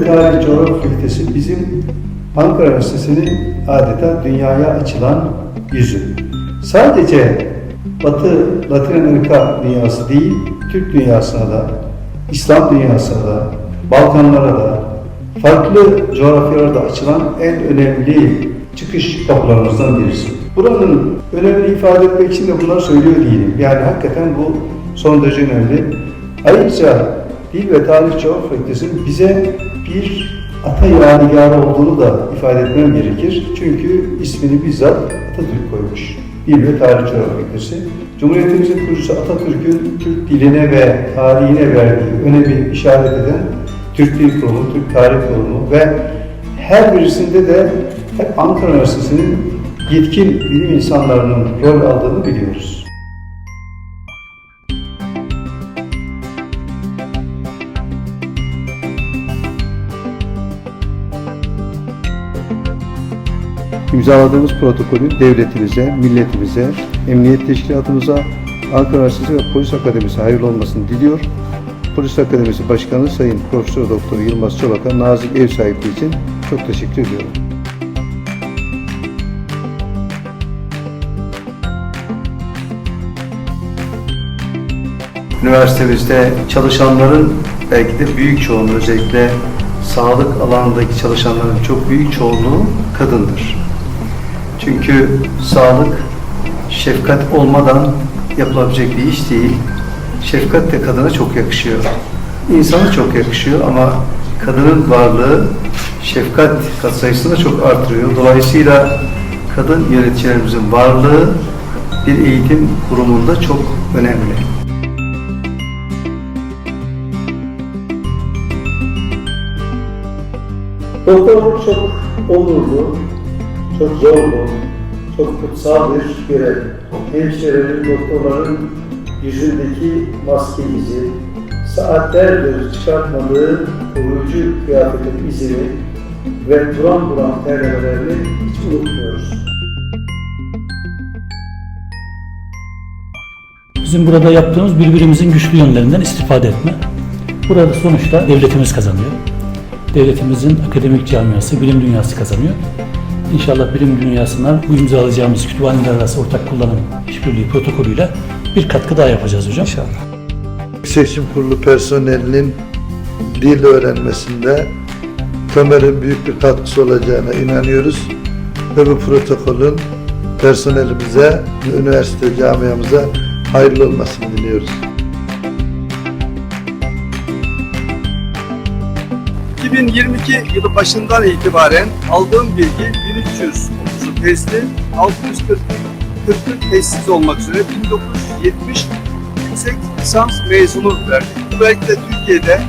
Tarih Coğrafya Fakültesi bizim Ankara Üniversitesi'nin adeta dünyaya açılan yüzü. Sadece Batı, Latin Amerika dünyası değil, Türk dünyasına da, İslam dünyasına da, Balkanlara da, farklı coğrafyalarda açılan en önemli çıkış kapılarımızdan birisi. Buranın önemli ifade etmek için de bunları söylüyor değilim. Yani hakikaten bu son derece önemli. Ayrıca Dil ve Tarih Coğrafya Fakültesi'nin bize bir ata yadigarı olduğunu da ifade etmem gerekir. Çünkü ismini bizzat Atatürk koymuş. Dil ve Tarih Coğrafya Fakültesi. Cumhuriyetimizin kurucusu Atatürk'ün Türk diline ve tarihine verdiği önemi işaret eden Türk Dil Kurumu, Türk Tarih Kurumu ve her birisinde de hep Ankara Üniversitesi'nin yetkin bilim insanlarının rol aldığını biliyoruz. İmzaladığımız protokolü devletimize, milletimize, emniyet teşkilatımıza, Ankara Üniversitesi ve Polis Akademisi hayırlı olmasını diliyor. Polis Akademisi Başkanı Sayın Profesör Doktor Yılmaz Çolak'a nazik ev sahipliği için çok teşekkür ediyorum. Üniversitemizde çalışanların belki de büyük çoğunluğu özellikle sağlık alanındaki çalışanların çok büyük çoğunluğu kadındır. Çünkü sağlık şefkat olmadan yapılabilecek bir iş değil. Şefkat de kadına çok yakışıyor. İnsana çok yakışıyor ama kadının varlığı şefkat katsayısını da çok artırıyor. Dolayısıyla kadın yöneticilerimizin varlığı bir eğitim kurumunda çok önemli. Doktorluk çok onurlu, çok zorlu, çok kutsal bir görev. Hemşirelerin, doktorların yüzündeki maske izi, saatlerdir çıkartmadığı koruyucu kıyafetin izini ve buram buram terlemelerini hiç unutmuyoruz. Bizim burada yaptığımız birbirimizin güçlü yönlerinden istifade etme. Burada sonuçta devletimiz kazanıyor. Devletimizin akademik camiası, bilim dünyası kazanıyor. İnşallah bilim dünyasına bu imzalayacağımız kütüphaneler arası ortak kullanım işbirliği protokolüyle bir katkı daha yapacağız hocam. İnşallah. Seçim Kurulu personelinin dil öğrenmesinde Tömer'in büyük bir katkısı olacağına inanıyoruz. Ve bu protokolün personelimize, üniversite camiamıza hayırlı olmasını diliyoruz. 2022 yılı başından itibaren aldığım bilgi 1330 testi, 640 40 tesis olmak üzere 1970 yüksek lisans mezunu verdik. Bu belki de Türkiye'de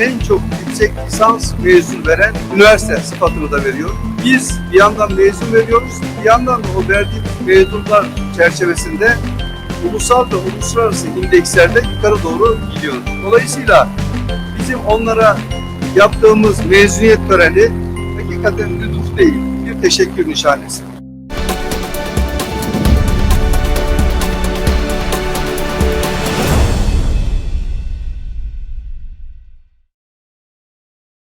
en çok yüksek lisans mezun veren üniversite sıfatını da veriyor. Biz bir yandan mezun veriyoruz, bir yandan da o verdiğimiz mezunlar çerçevesinde ulusal ve uluslararası indekslerde yukarı doğru gidiyoruz. Dolayısıyla bizim onlara yaptığımız mezuniyet töreni hakikaten lütuf değil, bir teşekkür nişanesi.